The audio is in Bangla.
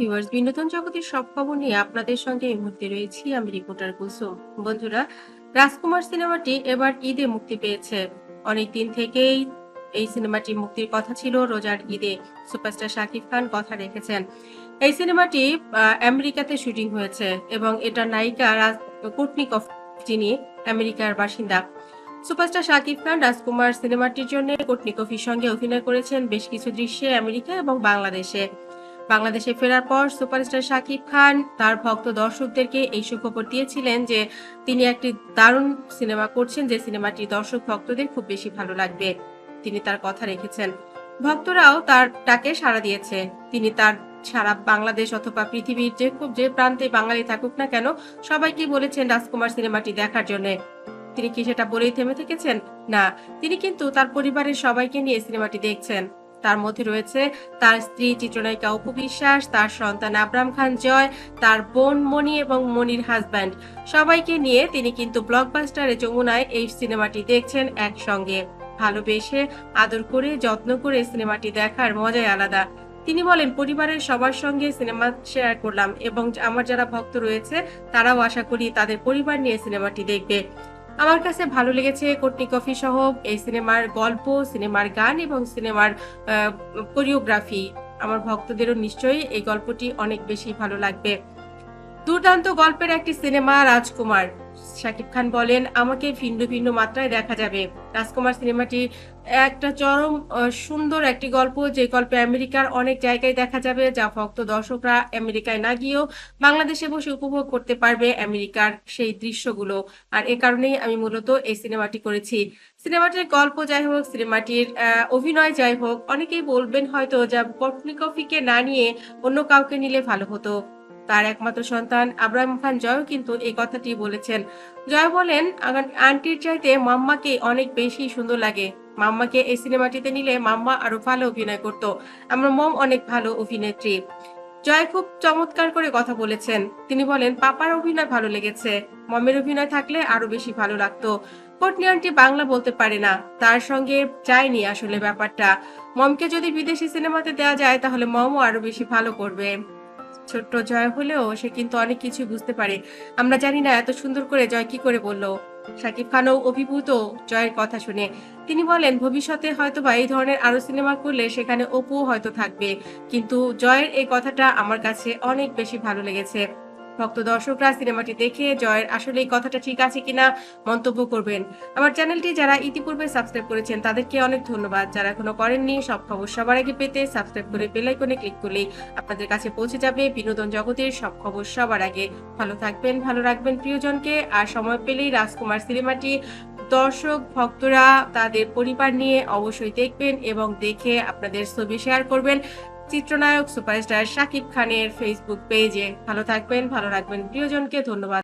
ভিউয়ার্স বিনোদন জগতের সব খবর নিয়ে আপনাদের সঙ্গে এই মুহূর্তে রয়েছি আমি রিপোর্টার কুসুম বন্ধুরা, রাজকুমার সিনেমাটি এবার ঈদে মুক্তি পেয়েছে। অনেক দিন থেকেই এই সিনেমাটি মুক্তির কথা ছিল রোজার ঈদে। সুপারস্টার শাকিব খান কথা রেখেছেন। এই সিনেমাটি আমেরিকাতে শুটিং হয়েছে এবং এটার নায়িকা রাজ- কোটনিকভ যিনি আমেরিকার বাসিন্দা। সুপারস্টার শাকিব খান রাজকুমার সিনেমাটির জন্য কোটনিকফির সঙ্গে অভিনয় করেছেন বেশ কিছু দৃশ্যে আমেরিকা এবং বাংলাদেশে। বাংলাদেশে ফেরার পর সুপারস্টার শাকিব খান, তার ভক্ত দর্শকদেরকে এই সুখবর দিয়েছিলেন যে তিনি একটি দারুণ সিনেমা করছেন, যে সিনেমাটি দর্শক ভক্তদের খুব বেশি ভালো লাগবে। তিনি তার কথা রেখেছেন। ভক্তরাও তার ডাকে সাড়া দিয়েছে। তিনি তার সারা বাংলাদেশ অথবা পৃথিবীর যে খুব যে প্রান্তে বাঙালি থাকুক না কেন, সবাইকে বলেছেন রাজকুমার সিনেমাটি দেখার জন্য। তিনি কি সেটা বলেই থেমে থেকেছেন? না, তিনি কিন্তু তার পরিবারের সবাইকে নিয়ে সিনেমাটি দেখছেন। তার মধ্যে রয়েছে তার স্ত্রী চিত্রনায়িকা অপু বিশ্বাস, তার সন্তান আবরাম খান জয়, তার বোন মণি এবং মনির হাজব্যান্ড সবাইকে নিয়ে তিনি কিন্তু ব্লকবাস্টারে যমুনায় এই সিনেমাটি দেখছেন একসঙ্গে। ভালোবেসে, আদর করে, যত্ন করে সিনেমাটি দেখার মজাই আলাদা। তিনি বলেন, পরিবারের সবার সঙ্গে সিনেমা শেয়ার করলাম এবং আমার যারা ভক্ত রয়েছে, তারাও আশা করি তাদের পরিবার নিয়ে সিনেমাটি দেখবে। আমার কাছে ভালো লেগেছে কোটনি কফি সহ এই সিনেমার গল্প, সিনেমার গান এবং সিনেমার কোরিওগ্রাফি আমার ভক্তদেরও নিশ্চয়ই এই গল্পটি অনেক বেশি ভালো লাগবে। দুর্দান্ত গল্পের একটি সিনেমা রাজকুমার। শাকিব খান বলেন, আমাকে ভিন্ন ভিন্ন মাত্রায় দেখা যাবে। রাজকুমার সিনেমাটি একটা চরম সুন্দর একটি গল্প, যে গল্পে আমেরিকার অনেক জায়গায় দেখা যাবে, যা ভক্ত দর্শকরা আমেরিকায় না গিয়েও বাংলাদেশে বসে উপভোগ করতে পারবে আমেরিকার সেই দৃশ্যগুলো। আর এ কারণেই আমি মূলত এই সিনেমাটি করেছি। সিনেমাটির গল্প যাই হোক, সিনেমাটির অভিনয় যাই হোক, অনেকেই বলবেন হয়তো, যা পটনিকফিকে না নিয়ে অন্য কাউকে নিলে ভালো হতো। তার একমাত্র সন্তান আব্রাহিম খান জয়ও কিন্তু এই কথাটি বলেছেন। জয় বলেন আন্টির চাইতে মাম্মাকে অনেক বেশি সুন্দর লাগে। মাম্মাকে এই সিনেমাটিতে নিলে মাম্মা আরও ভালো অভিনয় করত। আমার মম অনেক ভালো অভিনেত্রী। জয় খুব চমৎকার করে কথা বলেছেন। তিনি বলেন, পাপার অভিনয় ভালো লেগেছে। মমের অভিনয় থাকলে আরও বেশি ভালো লাগতো। পটনি আন্টি বাংলা বলতে পারে না। তার সঙ্গে যায়নি আসলে ব্যাপারটা। মমকে যদি বিদেশি সিনেমাতে দেওয়া যায় তাহলে মমও আরও বেশি ভালো করবে। ছোট্ট জয় হলেও সে কিন্তু অনেক কিছু বুঝতে পারে। আমরা জানি না এত সুন্দর করে জয় কি করে বলল। শাকিব খানও অভিভূত জয়ের কথা শুনে। তিনি বলেন, ভবিষ্যতে হয়তো বা এই ধরনের আরও সিনেমা করলে সেখানে অপুও হয়তো থাকবে। কিন্তু জয়ের এই কথাটা আমার কাছে অনেক বেশি ভালো লেগেছে। ভক্ত দর্শকরা সিনেমাটি দেখে জয়ের আসলে এই কথাটা ঠিক আছে কিনা মন্তব্য করবেন। আমার চ্যানেলটি যারা ইতিপূর্বে সাবস্ক্রাইব করেছেন, তাদেরকে অনেক ধন্যবাদ। যারা এখনও করেননি, সব খবর সবার আগে পেতে সাবস্ক্রাইব করে বেলাইকনে ক্লিক করলেই আপনাদের কাছে পৌঁছে যাবে বিনোদন জগতের সব খবর সবার আগে। ভালো থাকবেন, ভালো রাখবেন প্রিয়জনকে। আর সময় পেলেই রাজকুমার সিনেমাটি দর্শক, ভক্তরা তাদের পরিবার নিয়ে অবশ্যই দেখবেন এবং দেখে আপনাদের ছবি শেয়ার করবেন। চিত্রনায়ক সুপারস্টার শাকিব খানের ফেসবুক পেজে ভালো থাকবেন, ভালো রাখবেন। প্রিয়জনকে ধন্যবাদ।